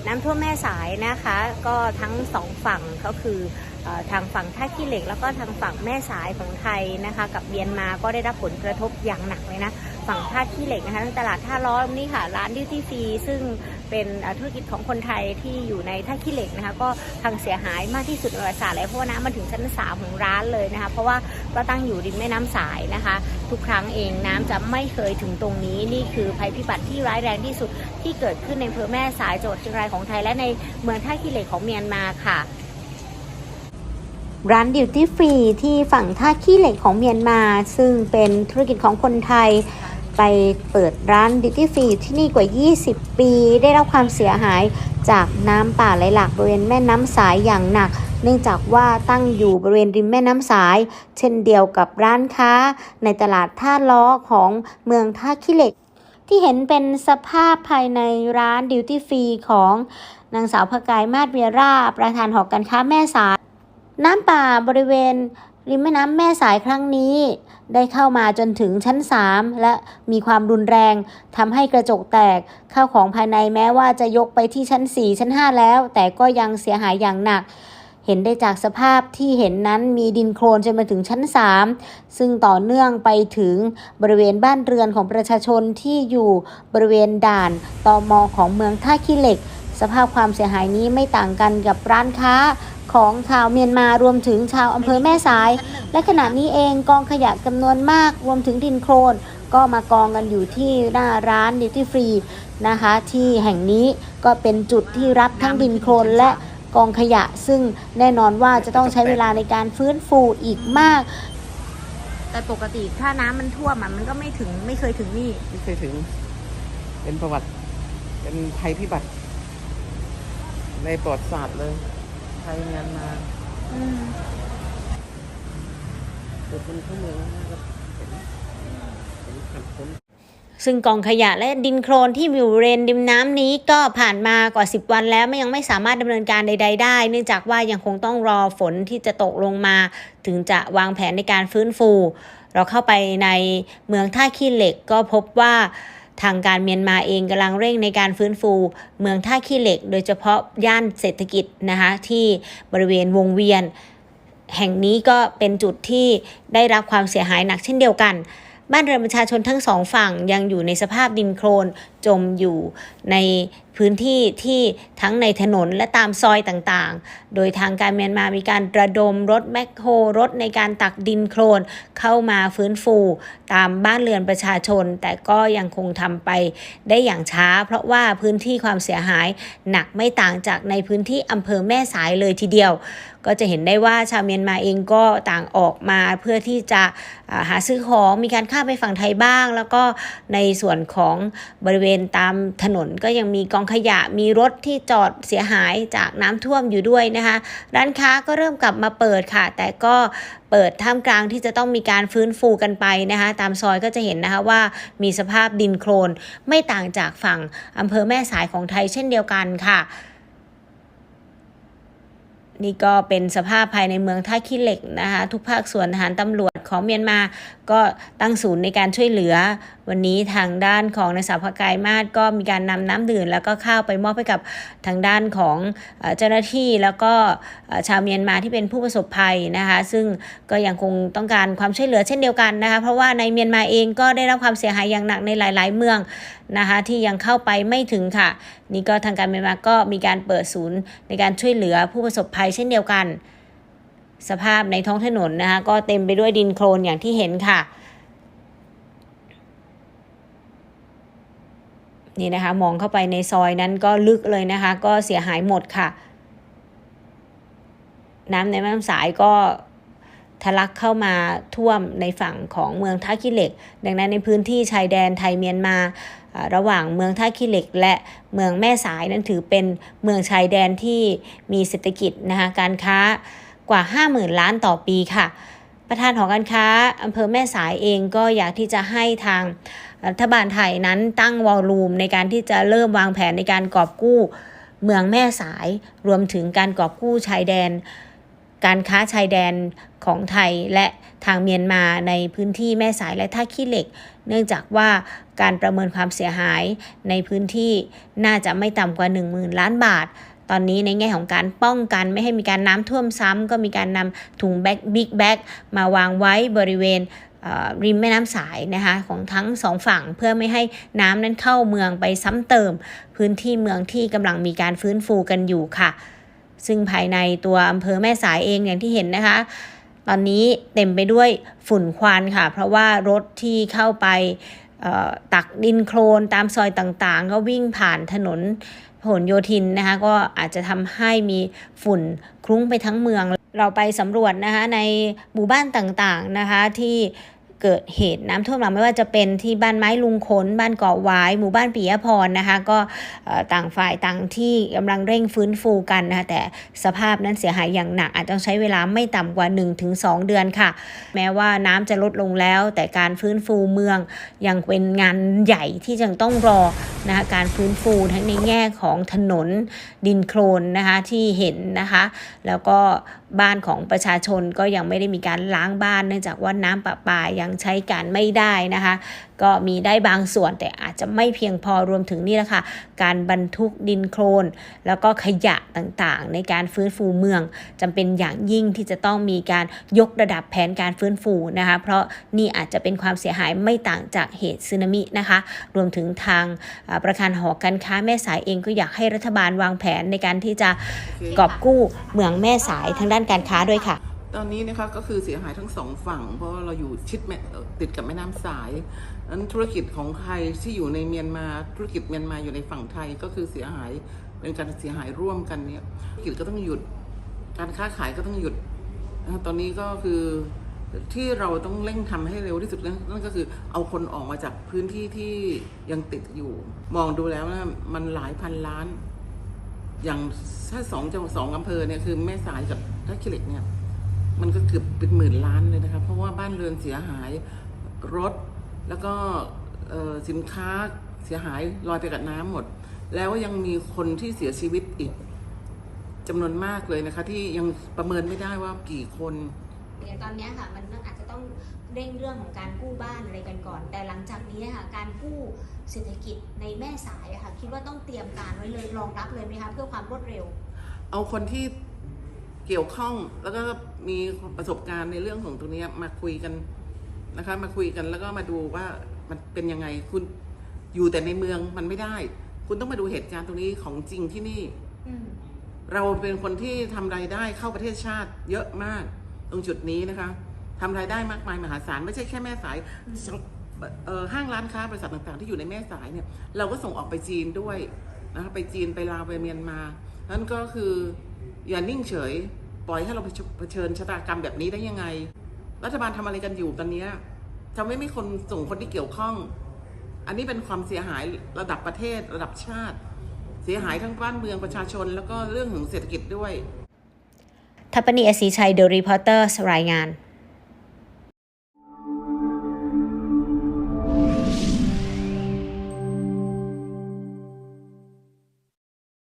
ตุน้ำท่วมแม่สายนะคะ ก็ทั้งสองฝั่งก็คืออทางฝั่งท่าขี้เหล็ก แล้วก็ทางฝั่งแม่สายของไทยนะคะ กับเมียนมาก็ได้รับผลกระทบอย่างหนักเลยนะ ฝั่งท่าขี้เหล็กนะคะตลาดท่าล้อนี่ค่ะ ร้านดิวตี้ฟรีซึ่งเป็นธุรกิจของคนไทยที่อยู่ในท่าขี้เหล็กนะคะ ก็พังเสียหายมากที่สุดในประวัติศาสตร์เลยเพราะว่าน้ำมันถึงชั้นสามของร้านเลยนะคะ เพราะว่าก็ตั้งอยู่ริมแม่น้ำสายนะคะ ทุกครั้งเองน้ำจะไม่เคยถึงตรงนี้นี่คือภัยพิบัติที่ร้ายแรงที่สุดที่เกิดขึ้นในอำเภอแม่สายจังหวัดเชียงรายของไทยและในเมืองท่าขี้เหล็กของเมียนมาค่ะร้านดิวตี้ฟรีที่ฝั่งท่าขี้เหล็กของเมียนมา ซึ่งเป็นธุรกิจของคนไทย ไปเปิดร้านดิวตี้ฟรีที่นี่กว่า 20 ปี ได้รับความเสียหายจากน้ำป่าไหลหลากบริเวณแม่น้ำสายอย่างหนัก เนื่องจากว่าตั้งอยู่บริเวณริมแม่น้ำสาย เช่นเดียวกับร้านค้า ในตลาดท่าล้อของเมืองท่าขี้เหล็ก ที่เห็นเป็นสภาพภายในร้านดิวตี้ฟรีของนางสาวพกายมาศเวียราประธานหอการค้าแม่สายน้ำป่าบริเวณ ริมแม่น้ำแม่สายครั้งนี้ ได้เข้ามาจนถึงชั้น 3 และมีความรุนแรงทำให้กระจกแตกข้าวของภายในแม้ว่าจะยกไปที่ชั้น 4 ชั้น 5 แล้ว แต่ก็ยังเสียหายอย่างหนัก เห็นได้จากสภาพที่เห็นนั้นมีดินโคลนจนมาถึงชั้น 3 ซึ่งต่อเนื่องไปถึงบริเวณบ้านเรือนของประชาชนที่อยู่บริเวณด่านตอมอของเมืองท่าขี้เหล็ก สภาพความเสียหายนี้ไม่ต่างกันกับร้านค้า ของชาวเมียนมารวมถึงชาวอำเภอแม่สาย และขณะนี้เองกองขยะจำนวนมากรวมถึงดินโคลนก็มากองกันอยู่ที่หน้าร้านดิตี้ฟรีนะคะที่แห่งนี้ก็เป็นจุดที่รับทั้งดินโคลนและกองขยะ ซึ่งแน่นอนว่าจะต้องใช้เวลาในการฟื้นฟูอีกมาก แต่ปกติถ้าน้ำมันท่วมมันก็ไม่ถึงไม่เคยถึงนี่ ไม่เคยถึง เป็นประวัติ เป็นภัยพิบัติ ในประวัติศาสตร์เลย ไทยเมียนมาเกิดคนเข้าเมืองมากก็เห็นเห็นขับพ้นซึ่งกองขยะและดินโคลนที่อยู่บริเรนริมน้ำนี้ก็ผ่านมากว่า 10 วันแล้วไม่ยังไม่สามารถดำเนินการใด ๆ ได้ เนื่องจากว่ายังคงต้องรอฝนที่จะตกลงมา ถึงจะวางแผนในการฟื้นฟู เราเข้าไปในเมืองท่าขี้เหล็กก็พบว่า ทางการเมียนมาเองกำลังเร่งในการฟื้นฟูเมืองท่าขี้เหล็ก โดยเฉพาะย่านเศรษฐกิจนะคะที่บริเวณวงเวียน แห่งนี้ก็เป็นจุดที่ได้รับความเสียหายหนักเช่นเดียวกัน บ้านเรือนประชาชนทั้งสองฝั่งยังอยู่ในสภาพดินโคลน จมอยู่ในพื้นที่ที่ทั้งในถนนและตามซอยต่างๆ โดยทางการเมียนมามีการระดมรถแมคโครรถในการตักดินโคลนเข้ามาฟื้นฟูตามบ้านเรือนประชาชน แต่ก็ยังคงทำไปได้อย่างช้า เพราะว่าพื้นที่ความเสียหายหนักไม่ต่างจากในพื้นที่อำเภอแม่สายเลยทีเดียว ก็จะเห็นได้ว่าชาวเมียนมาเองก็ต่างออกมาเพื่อที่จะหาซื้อของมีการข้ามไปฝั่งไทยบ้าง แล้วก็ในส่วนของบริเวณตามถนนก็ยังมีกองขยะมีรถที่จอดเสียหายจากน้ำท่วมอยู่ด้วยนะคะ ร้านค้าก็เริ่มกลับมาเปิดค่ะ แต่ก็เปิดท่ามกลางที่จะต้องมีการฟื้นฟูกันไปนะคะ ตามซอยก็จะเห็นนะคะว่ามีสภาพดินโคลนไม่ต่างจากฝั่งอำเภอแม่สายของไทยเช่นเดียวกันค่ะ นี่ก็เป็นสภาพภายในเมืองท่าขี้เหล็กนะคะ ทุกภาคส่วนทหารตำรวจของเมียนมา ก็ตั้งศูนย์ในการช่วยเหลือ วันนี้ทางด้านของนายสาวพกายมาศก็มีการนำน้ำดื่มแล้วก็ข้าวไปมอบให้กับทางด้านของเจ้าหน้าที่แล้วก็ชาวเมียนมาที่เป็นผู้ประสบภัยนะคะ ซึ่งก็ยังคงต้องการความช่วยเหลือเช่นเดียวกันนะคะ เพราะว่าในเมียนมาเองก็ได้รับความเสียหายอย่างหนักในหลาย ๆ เมือง นะคะที่ยังเข้าไปไม่ถึงค่ะ นี่ก็ทางการเมียนมาก็มีการเปิดศูนย์ในการช่วยเหลือผู้ประสบภัยเช่นเดียวกัน สภาพในท้องถนนนะคะก็เต็มไปด้วยดินโคลนอย่างที่เห็นค่ะนี่นะคะมองเข้าไปในซอยนั้นก็ลึกเลยนะคะ ก็เสียหายหมดค่ะ น้ำในแม่น้ำสายก็ทะลักเข้ามาท่วมในฝั่งของเมืองท่าขี้เหล็ก ดังนั้นในพื้นที่ชายแดนไทยเมียนมาอ่า ระหว่างเมืองท่าขี้เหล็ก และเมืองแม่สายนั้นถือเป็นเมืองชายแดนที่มีเศรษฐกิจนะคะการค้ากว่า 50,000 ล้านต่อปีค่ะ ประธานหอการค้าอำเภอแม่สายเองก็อยากที่จะให้ทางรัฐบาลไทยนั้นตั้งวอลลุ่มในการที่จะเริ่มวางแผนในการกอบกู้เมืองแม่สายรวมถึงการกอบกู้ชายแดน การค้าชายแดนของไทยและทางเมียนมาในพื้นที่แม่สายและท่าขี้เหล็ก เนื่องจากว่าการประเมินความเสียหายในพื้นที่น่าจะไม่ต่ำกว่า 10,000 ล้านบาท ตอนนี้ในแง่ของการป้องกันไม่ให้มีการน้ำท่วมซ้ำก็มีการนำถุงแบ็กบิ๊กแบ็กมาวางไว้บริเวณริมแม่น้ำสายนะคะของทั้งสองฝั่งเพื่อไม่ให้น้ำนั้นเข้าเมืองไปซ้ำเติม พื้นที่เมืองที่กำลังมีการฟื้นฟูกันอยู่ค่ะ ซึ่งภายในตัวอำเภอแม่สายเองอย่างที่เห็นนะคะ ตอนนี้เต็มไปด้วยฝุ่นควันค่ะ เพราะว่ารถที่เข้าไปตักดินโคลนตามซอยต่างๆ ก็วิ่งผ่านถนนพหลโยธินนะคะก็อาจจะทำให้มีฝุ่นคลุ้งไปทั้งเมือง เราไปสำรวจนะคะในหมู่บ้านต่างๆนะคะที่ เกิดเหตุน้ำท่วมหลังไม่ว่าจะเป็นที่บ้านไม้ลุงขนบ้านเกาะวายหมู่บ้านปิยพรนะคะ ก็ต่างฝ่ายต่างที่กำลังเร่งฟื้นฟูกันนะคะแต่สภาพนั้นเสียหายอย่างหนัก อาจต้องใช้เวลาไม่ต่ำกว่า 1-2 เดือนค่ะ แม้ว่าน้ำจะลดลงแล้ว แต่การฟื้นฟูเมืองยังเป็นงานใหญ่ที่ยังต้องรอนะคะการฟื้นฟูทั้งในแง่ของถนนดินโคลนนะคะที่เห็นนะคะ แล้วก็บ้านของประชาชนก็ยังไม่ได้มีการล้างบ้าน เนื่องจากว่าน้ำประปายังใช้การไม่ได้นะคะ ก็มีได้บางส่วนแต่อาจจะไม่เพียงพอรวมถึงนี่แหละค่ะการบรรทุกดินโคลนแล้วก็ขยะต่างๆ ในการฟื้นฟูเมืองจำเป็นอย่างยิ่งที่จะต้องมีการยกระดับแผนการฟื้นฟูนะคะ เพราะนี่อาจจะเป็นความเสียหายไม่ต่างจากเหตุสึนามินะคะ รวมถึงทางประธานหอการค้าแม่สายเองก็อยากให้รัฐบาลวางแผนในการที่จะกอบกู้เมืองแม่สายทางด้านการค้าด้วยค่ะ ตอนนี้นะคะก็คือเสียหายทั้งสองฝั่ง เพราะเราอยู่ชิดติดกับแม่น้ำสายนั้นธุรกิจของใครที่อยู่ในเมียนมาธุรกิจเมียนมาอยู่ในฝั่งไทยก็คือเสียหายเป็นการเสียหายร่วมกันเนี่ยธุรกิจก็ต้องหยุด การค้าขายก็ต้องหยุดตอนนี้ก็คือที่เราต้องเร่งทำให้เร็วที่สุดนั่นนั่นก็คือเอาคนออกมาจากพื้นที่ที่ยังติดอยู่ มองดูแล้วนะมันหลายพันล้าน อย่างถ้าสองจังหวัดสองอำเภอเนี่ยคือแม่สายกับ ท่าขี้เหล็กเนี่ย มันก็เกือบเป็นหมื่นล้านเลยนะคะ เพราะว่าบ้านเรือนเสียหายรถแล้วก็เอ่อสินค้าเสียหายลอยไปกับน้ำหมด แล้วยังมีคนที่เสียชีวิตอีกจำนวนมากเลยนะคะ ที่ยังประเมินไม่ได้ว่ากี่คนอย่างตอนเนี้ยค่ะมันอาจจะต้องเร่งเรื่องของการกู้บ้านอะไรกันก่อน แต่หลังจากนี้ค่ะการกู้เศรษฐกิจในแม่สายอะค่ะคิดว่าต้องเตรียมการไว้เลยรองรับเลยไหมคะเพื่อความรวดเร็ว เอาคนที่ เกี่ยวข้องแล้วก็มีประสบการณ์ในเรื่องของตรงเนี้ยมาคุยกันนะคะ มาคุยกันแล้วก็มาดูว่ามันเป็นยังไงคุณอยู่แต่ในเมืองมันไม่ได้ คุณต้องมาดูเหตุการณ์ตรงนี้ของจริงที่นี่อืมเราเป็นคนที่ทำรายได้เข้าประเทศชาติเยอะมาก ตรงจุดนี้นะคะทำรายได้มากมายมหาศาลไม่ใช่แค่แม่สายเอ่อห้างร้านค้าบริษัทต่างๆ ที่อยู่ในแม่สายเนี่ย เราก็ส่งออกไปจีนด้วยนะคะไปจีนไปลาวไปเมียนมานั่นก็คือ อย่านิ่งเฉย ปล่อยให้เราเผชิญชะตากรรมแบบนี้ได้ยังไง รัฐบาลทำอะไรกันอยู่ตอนนี้ทำให้ไม่คนส่งคนที่เกี่ยวข้อง อันนี้เป็นความเสียหายระดับประเทศระดับชาติ เสียหายทั้งบ้านเมืองประชาชน แล้วก็เรื่องของเศรษฐกิจด้วยทัปนีอศรีชัยเดอะรีพอร์เตอร์รายงาน